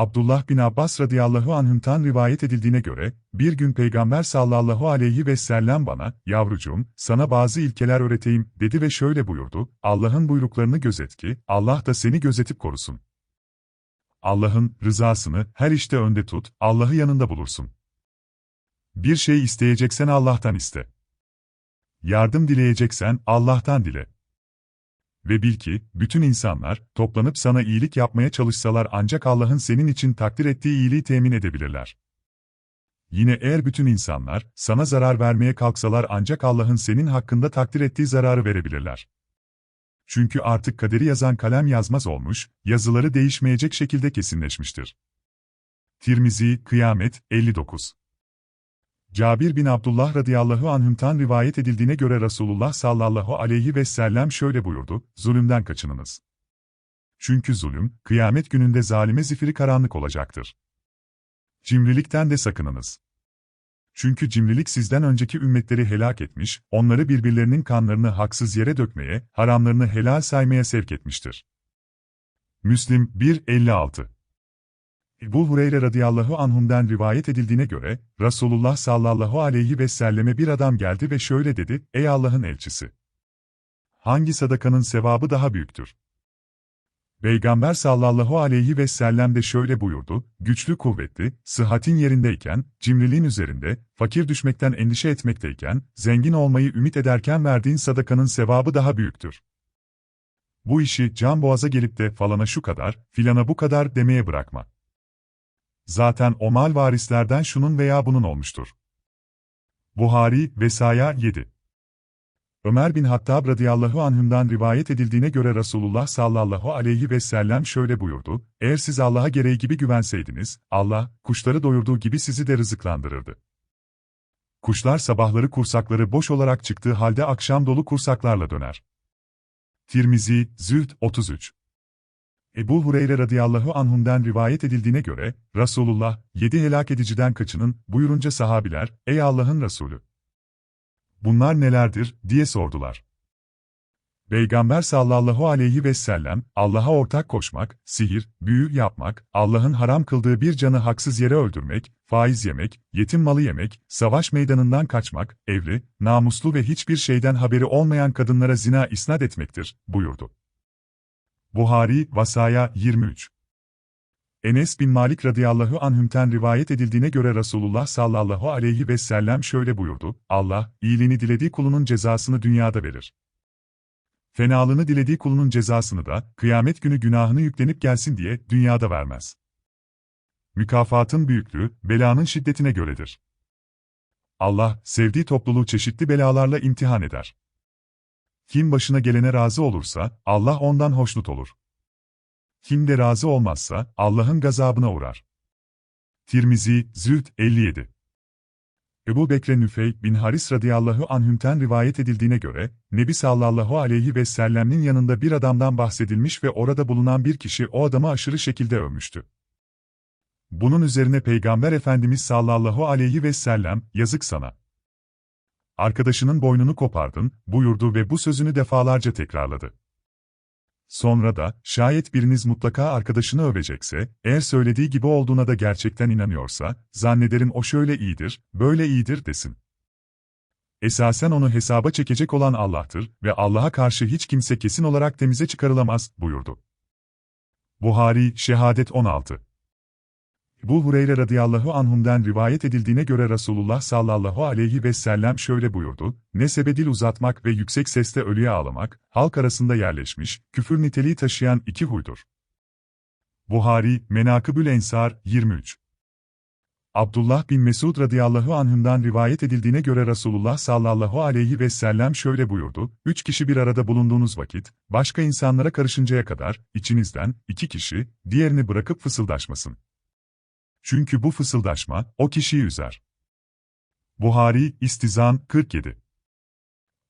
Abdullah bin Abbas radıyallahu anhüm'tan rivayet edildiğine göre, bir gün Peygamber sallallahu aleyhi ve sellem bana, yavrucuğum, sana bazı ilkeler öğreteyim, dedi ve şöyle buyurdu, Allah'ın buyruklarını gözet ki, Allah da seni gözetip korusun. Allah'ın rızasını her işte önde tut, Allah'ı yanında bulursun. Bir şey isteyeceksen Allah'tan iste. Yardım dileyeceksen Allah'tan dile. Ve bil ki, bütün insanlar, toplanıp sana iyilik yapmaya çalışsalar ancak Allah'ın senin için takdir ettiği iyiliği temin edebilirler. Yine eğer bütün insanlar, sana zarar vermeye kalksalar ancak Allah'ın senin hakkında takdir ettiği zararı verebilirler. Çünkü artık kaderi yazan kalem yazmaz olmuş, yazıları değişmeyecek şekilde kesinleşmiştir. Tirmizi, Kıyamet, 59 Cabir bin Abdullah radıyallahu anhüm'tan rivayet edildiğine göre Resulullah sallallahu aleyhi ve sellem şöyle buyurdu, zulümden kaçınınız. Çünkü zulüm, kıyamet gününde zalime zifiri karanlık olacaktır. Cimrilikten de sakınınız. Çünkü cimrilik sizden önceki ümmetleri helak etmiş, onları birbirlerinin kanlarını haksız yere dökmeye, haramlarını helal saymaya sevk etmiştir. Müslim 1.56 Ebu Hureyre radıyallahu anhum'den rivayet edildiğine göre, Resulullah sallallahu aleyhi ve selleme bir adam geldi ve şöyle dedi, Ey Allah'ın elçisi! Hangi sadakanın sevabı daha büyüktür? Peygamber sallallahu aleyhi ve sellem de şöyle buyurdu, güçlü kuvvetli, sıhhatin yerindeyken, cimriliğin üzerinde, fakir düşmekten endişe etmekteyken, zengin olmayı ümit ederken verdiğin sadakanın sevabı daha büyüktür. Bu işi can boğaza gelip de falana şu kadar, filana bu kadar demeye bırakma. Zaten o mal varislerden şunun veya bunun olmuştur. Buhari, Vesaya 7 Ömer bin Hattab radıyallahu anhümden rivayet edildiğine göre Resulullah sallallahu aleyhi ve sellem şöyle buyurdu, Eğer siz Allah'a gereği gibi güvenseydiniz, Allah, kuşları doyurduğu gibi sizi de rızıklandırırdı. Kuşlar sabahları kursakları boş olarak çıktığı halde akşam dolu kursaklarla döner. Tirmizi, Zühd 33 Ebu Hureyre radıyallahu anhum'den rivayet edildiğine göre, Resulullah, yedi helak ediciden kaçının, buyurunca sahabiler, ey Allah'ın Resulü! Bunlar nelerdir, diye sordular. Peygamber sallallahu aleyhi ve sellem, Allah'a ortak koşmak, sihir, büyü yapmak, Allah'ın haram kıldığı bir canı haksız yere öldürmek, faiz yemek, yetim malı yemek, savaş meydanından kaçmak, evli, namuslu ve hiçbir şeyden haberi olmayan kadınlara zina isnat etmektir, buyurdu. Buhari, Vasaya 23 Enes bin Malik radıyallahu anhümten rivayet edildiğine göre Resulullah sallallahu aleyhi ve sellem şöyle buyurdu, Allah, iyiliğini dilediği kulunun cezasını dünyada verir. Fenalığını dilediği kulunun cezasını da, kıyamet günü günahını yüklenip gelsin diye, dünyada vermez. Mükafatın büyüklüğü, belanın şiddetine göredir. Allah, sevdiği topluluğu çeşitli belalarla imtihan eder. Kim başına gelene razı olursa, Allah ondan hoşnut olur. Kim de razı olmazsa, Allah'ın gazabına uğrar. Tirmizi, Zühd 57 Ebu Bekre Nüfey bin Haris radıyallahu anhümten rivayet edildiğine göre, Nebi sallallahu aleyhi ve sellem'in yanında bir adamdan bahsedilmiş ve orada bulunan bir kişi o adamı aşırı şekilde övmüştü. Bunun üzerine Peygamber Efendimiz sallallahu aleyhi ve sellem, yazık sana arkadaşının boynunu kopardın, buyurdu ve bu sözünü defalarca tekrarladı. Sonra da, şayet biriniz mutlaka arkadaşını övecekse, eğer söylediği gibi olduğuna da gerçekten inanıyorsa, zannederim o şöyle iyidir, böyle iyidir desin. Esasen onu hesaba çekecek olan Allah'tır ve Allah'a karşı hiç kimse kesin olarak temize çıkarılamaz, buyurdu. Buhari, Şehadet 16 bu Hureyre radıyallahu anhum'den rivayet edildiğine göre Resulullah sallallahu aleyhi ve sellem şöyle buyurdu, ne sebedil uzatmak ve yüksek sesle ölüye ağlamak, halk arasında yerleşmiş, küfür niteliği taşıyan iki huydur. Buhari, Menakıbül Ensar, 23 Abdullah bin Mesud radıyallahu anhümden rivayet edildiğine göre Resulullah sallallahu aleyhi ve sellem şöyle buyurdu, üç kişi bir arada bulunduğunuz vakit, başka insanlara karışıncaya kadar, içinizden, iki kişi, diğerini bırakıp fısıldaşmasın. Çünkü bu fısıldaşma, o kişiyi üzer. Buhari, İstizan, 47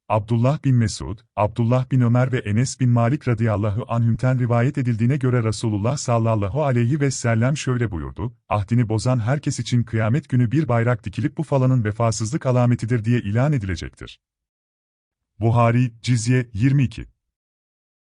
Abdullah bin Mesud, Abdullah bin Ömer ve Enes bin Malik radıyallahu anhümten rivayet edildiğine göre Resulullah sallallahu aleyhi ve sellem şöyle buyurdu, ahdini bozan herkes için kıyamet günü bir bayrak dikilip bu falanın vefasızlık alametidir diye ilan edilecektir. Buhari, Cizye, 22